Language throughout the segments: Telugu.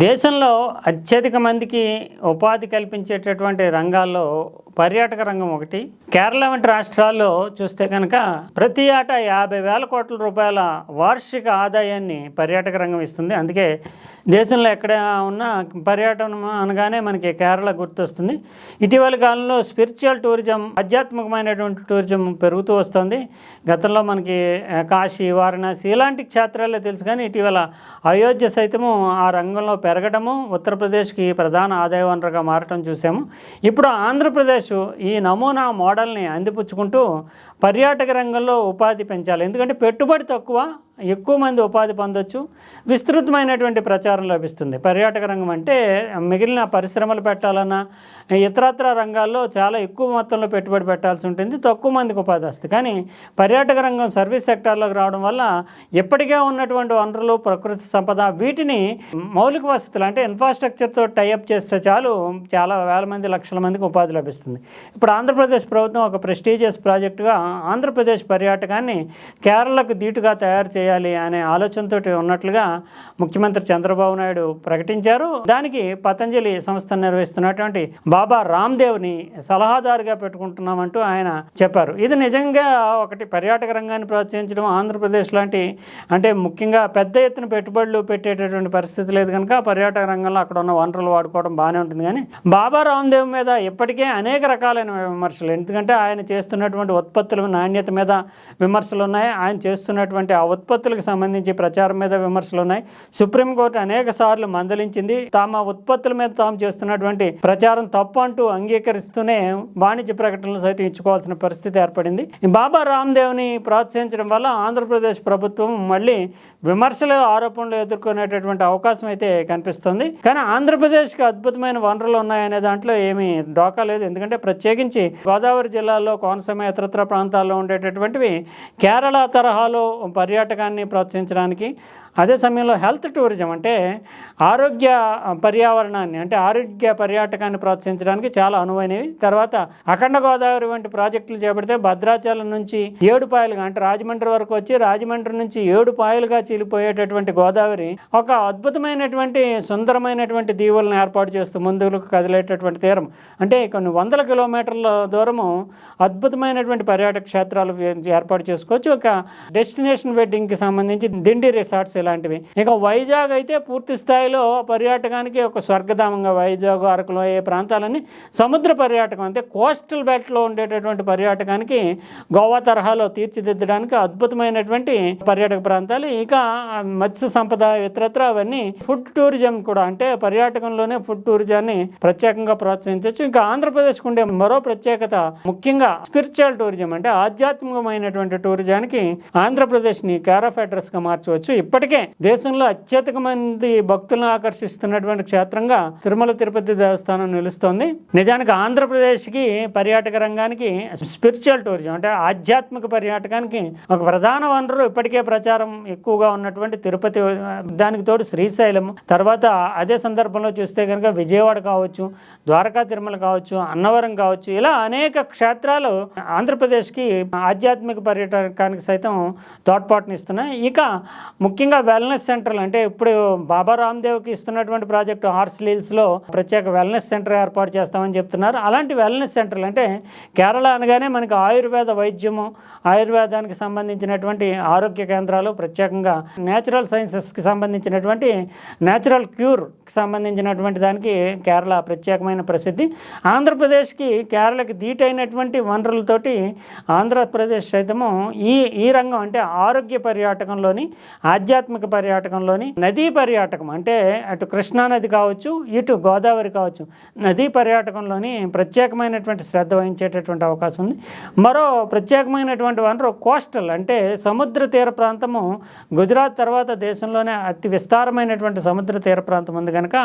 దేశంలో అత్యధిక మందికి ఉపాధి కల్పించేటటువంటి రంగాల్లో పర్యాటక రంగం ఒకటి. కేరళ వంటి రాష్ట్రాల్లో చూస్తే కనుక ప్రతి ఏటా యాభై వేల కోట్ల రూపాయల వార్షిక ఆదాయాన్ని పర్యాటక రంగం ఇస్తుంది. అందుకే దేశంలో ఎక్కడ ఉన్నా పర్యాటనం అనగానే మనకి కేరళ గుర్తొస్తుంది. ఇటీవల కాలంలో స్పిరిచువల్ టూరిజం ఆధ్యాత్మికమైనటువంటి టూరిజం పెరుగుతూ వస్తుంది. గతంలో మనకి కాశీ వారణాసి ఇలాంటి క్షేత్రాలే తెలుసు కానీ ఇటీవల అయోధ్య సైతము ఆ రంగంలో పెరగడము ఉత్తరప్రదేశ్కి ప్రధాన ఆదాయ వనరుగా మారటం చూసాము. ఇప్పుడు ఆంధ్రప్రదేశ్ ఈ నమూనా మోడల్ని అందిపుచ్చుకుంటూ పర్యాటక రంగంలో ఉపాధి పెంచాలి. ఎందుకంటే పెట్టుబడి తక్కువ ఎక్కువ మంది ఉపాధి పొందొచ్చు. విస్తృతమైనటువంటి ప్రచారం లభిస్తుంది. పర్యాటక రంగం అంటే మిగిలిన పరిశ్రమలు పెట్టాలన్నా ఇతరత్ర రంగాల్లో చాలా ఎక్కువ మొత్తంలో పెట్టుబడి పెట్టాల్సి ఉంటుంది. తక్కువ మందికి ఉపాధి వస్తుంది. కానీ పర్యాటక రంగం సర్వీస్ సెక్టార్లోకి రావడం వల్ల ఇప్పటికే ఉన్నటువంటి వనరులు ప్రకృతి సంపద వీటిని మౌలిక వసతులు అంటే ఇన్ఫ్రాస్ట్రక్చర్తో టైఅప్ చేస్తే చాలు చాలా వేల మంది లక్షల మందికి ఉపాధి లభిస్తుంది. ఇప్పుడు ఆంధ్రప్రదేశ్ ప్రభుత్వం ఒక ప్రెస్టీజియస్ ప్రాజెక్టుగా ఆంధ్రప్రదేశ్ పర్యాటకాన్ని కేరళకు ధీటుగా తయారు చేయాలి అనే ఆలోచనతో ఉన్నట్లుగా ముఖ్యమంత్రి చంద్రబాబు నాయుడు ప్రకటించారు. దానికి పతంజలి సంస్థ నిర్వహిస్తున్నటువంటి బాబా రామ్దేవ్ని సలహాదారుగా పెట్టుకుంటున్నామంటూ ఆయన చెప్పారు. ఇది నిజంగా ఒకటి పర్యాటక రంగాన్ని ప్రోత్సహించడం ఆంధ్రప్రదేశ్ లాంటి అంటే ముఖ్యంగా పెద్ద ఎత్తున పెట్టుబడులు పెట్టేటటువంటి పరిస్థితి లేదు కనుక పర్యాటక రంగంలో అక్కడ ఉన్న వనరులు వాడుకోవడం బాగానే ఉంటుంది. కానీ బాబా రామ్దేవ్ మీద ఇప్పటికే అనేక రకాలైన విమర్శలు. ఎందుకంటే ఆయన చేస్తున్నటువంటి ఉత్పత్తుల నాణ్యత మీద విమర్శలు ఉన్నాయి. ఆయన చేస్తున్నటువంటి ఆ ఉత్పత్తి ఉత్పత్తులకు సంబంధించి ప్రచారం మీద విమర్శలు ఉన్నాయి. సుప్రీంకోర్టు అనేక సార్లు మందలించింది. తమ ఉత్పత్తుల మీద తాము చేస్తున్నటువంటి ప్రచారం తప్పు అంటూ అంగీకరిస్తూనే వాణిజ్య ప్రకటనలు సైతం ఇచ్చుకోవాల్సిన పరిస్థితి ఏర్పడింది. బాబా రామ్దేవ్ని ప్రోత్సహించడం వల్ల ఆంధ్రప్రదేశ్ ప్రభుత్వం మళ్ళీ విమర్శలు ఆరోపణలు ఎదుర్కొనేటటువంటి అవకాశం అయితే కనిపిస్తుంది. కానీ ఆంధ్రప్రదేశ్కి అద్భుతమైన వనరులు ఉన్నాయనే దాంట్లో ఏమీ డోకా లేదు. ఎందుకంటే ప్రత్యేకించి గోదావరి జిల్లాలో కోనసీమ ఇతరత్ర ప్రాంతాల్లో ఉండేటటువంటివి కేరళ తరహాలో పర్యాటకాన్ని ప్రోత్సహించడానికి అదే సమయంలో హెల్త్ టూరిజం అంటే ఆరోగ్య పర్యావరణాన్ని అంటే ఆరోగ్య పర్యాటకాన్ని ప్రోత్సహించడానికి చాలా అనువైనవి. తర్వాత అఖండ గోదావరి వంటి ప్రాజెక్టులు చేపడితే భద్రాచలం నుంచి ఏడు పాయలుగా అంటే రాజమండ్రి వరకు వచ్చి రాజమండ్రి నుంచి ఏడు పాయలుగా చీలిపోయేటటువంటి గోదావరి ఒక అద్భుతమైనటువంటి సుందరమైనటువంటి దీవులను ఏర్పాటు చేస్తూ ముందుకు కదిలేటటువంటి తీరం. అంటే కొన్ని వందల కిలోమీటర్ల దూరము అద్భుతమైనటువంటి పర్యాటక క్షేత్రాలు ఏర్పాటు చేసుకోవచ్చు. ఒక డెస్టినేషన్ వెడ్డింగ్కి సంబంధించి దిండి రిసార్ట్స్ ఇలాంటివి. ఇక వైజాగ్ అయితే పూర్తి స్థాయిలో పర్యాటకానికి ఒక స్వర్గధామంగా వైజాగ్ అరకులో ఏ ప్రాంతాలన్నీ సముద్ర పర్యాటకం అంటే కోస్టల్ బెల్ట్లో ఉండేటటువంటి పర్యాటకానికి గోవా తరహాలో తీర్చిదిద్దడానికి అద్భుతమైనటువంటి పర్యాటక ప్రాంతాలు. ఇక మత్స్య సంపద ఇతరత్ర అవన్నీ ఫుడ్ టూరిజం కూడా అంటే పర్యాటకంలోనే ఫుడ్ టూరిజాన్ని ప్రత్యేకంగా ప్రోత్సహించవచ్చు. ఇంకా ఆంధ్రప్రదేశ్కు ఉండే మరో ప్రత్యేకత ముఖ్యంగా స్పిరిచువల్ టూరిజం అంటే ఆధ్యాత్మికమైనటువంటి టూరిజానికి ఆంధ్రప్రదేశ్ని కేరళ ఆఫ్ అడ్రస్గా మార్చవచ్చు. ఇప్పటికే దేశంలో అత్యధిక మంది భక్తులను ఆకర్షిస్తున్నటువంటి క్షేత్రంగా తిరుమల తిరుపతి దేవస్థానం నిలుస్తోంది. నిజానికి ఆంధ్రప్రదేశ్కి పర్యాటక రంగానికి స్పిరిచువల్ టూరిజం అంటే ఆధ్యాత్మిక పర్యాటకానికి ఒక ప్రధాన వనరు ఇప్పటికే ప్రచారం ఎక్కువగా ఉన్నటువంటి తిరుపతి దానికి తోడు శ్రీశైలం. తర్వాత అదే సందర్భంలో చూస్తే కనుక విజయవాడ కావచ్చు ద్వారకా తిరుమల కావచ్చు అన్నవరం కావచ్చు ఇలా అనేక క్షేత్రాలు ఆంధ్రప్రదేశ్కి ఆధ్యాత్మిక పర్యాటకానికి సైతం తోడ్పాటునిస్తున్నాయి ఇక ముఖ్యంగా వెల్నెస్ సెంటర్లు అంటే ఇప్పుడు బాబా రామ్దేవ్కి ఇస్తున్నటువంటి ప్రాజెక్టు హార్స్ లీల్స్లో ప్రత్యేక వెల్నెస్ సెంటర్ ఏర్పాటు చేస్తామని చెప్తున్నారు. అలాంటి వెల్నెస్ సెంటర్లు అంటే కేరళ అనగానే మనకి ఆయుర్వేద వైద్యము ఆయుర్వేదానికి సంబంధించినటువంటి ఆరోగ్య కేంద్రాలు ప్రత్యేకంగా నేచురల్ సైన్సెస్కి సంబంధించినటువంటి నేచురల్ క్యూర్కి సంబంధించినటువంటి దానికి కేరళ ప్రత్యేకమైన ప్రసిద్ధి. ఆంధ్రప్రదేశ్కి కేరళకి ధీటైనటువంటి వనరులతోటి ఆంధ్రప్రదేశ్ సైతము ఈ ఈ రంగం అంటే ఆరోగ్య పరి పర్యాటకంలోని ఆధ్యాత్మిక పర్యాటకంలోని నదీ పర్యాటకం అంటే అటు కృష్ణా నది కావచ్చు ఇటు గోదావరి కావచ్చు నదీ పర్యాటకంలోని ప్రత్యేకమైనటువంటి శ్రద్ధ వహించేటటువంటి అవకాశం ఉంది. మరో ప్రత్యేకమైనటువంటి వనరు కోస్టల్ అంటే సముద్ర తీర ప్రాంతము. గుజరాత్ తర్వాత దేశంలోనే అతి విస్తారమైనటువంటి సముద్ర తీర ప్రాంతం ఉంది కనుక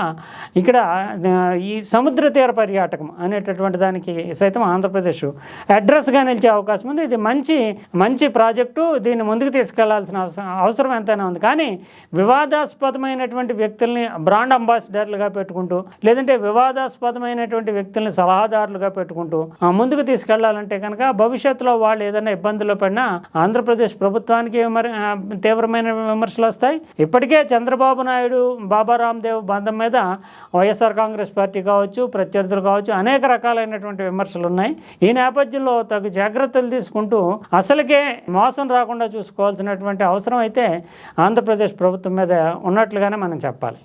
ఇక్కడ ఈ సముద్ర తీర పర్యాటకం అనేటటువంటి దానికి సైతం ఆంధ్రప్రదేశ్ అడ్రస్గా నిలిచే అవకాశం ఉంది. ఇది మంచి మంచి ప్రాజెక్టు. దీన్ని ముందుకు తీసుకెళ్ళాలి తీసుకెళ్ళాల్సిన అవసరం అవసరం ఎంతైనా ఉంది. కానీ వివాదాస్పదమైనటువంటి వ్యక్తుల్ని బ్రాండ్ అంబాసిడర్లుగా పెట్టుకుంటూ లేదంటే వివాదాస్పదమైనటువంటి వ్యక్తుల్ని సలహాదారులుగా పెట్టుకుంటూ ఆ, ముందుకు తీసుకెళ్ళాలంటే కనుక భవిష్యత్తులో వాళ్ళు ఏదైనా ఇబ్బందుల్లో పడినా ఆంధ్రప్రదేశ్ ప్రభుత్వానికి విమర్- తీవ్రమైన విమర్శలు వస్తాయి. ఇప్పటికే చంద్రబాబు నాయుడు బాబా రామ్దేవ్ బంధం మీద వైఎస్ఆర్ కాంగ్రెస్ పార్టీ కావచ్చు ప్రత్యర్థులు కావచ్చు అనేక రకాలైనటువంటి విమర్శలు ఉన్నాయి. ఈ నేపథ్యంలో తగు జాగ్రత్తలు తీసుకుంటూ అసలుకే మోసం రాకుండా చూసుకోవాల్సినటువంటి అవసరం అయితే ఆంధ్రప్రదేశ్ ప్రభుత్వం మీద ఉన్నట్లుగానే మనం చెప్పాలి.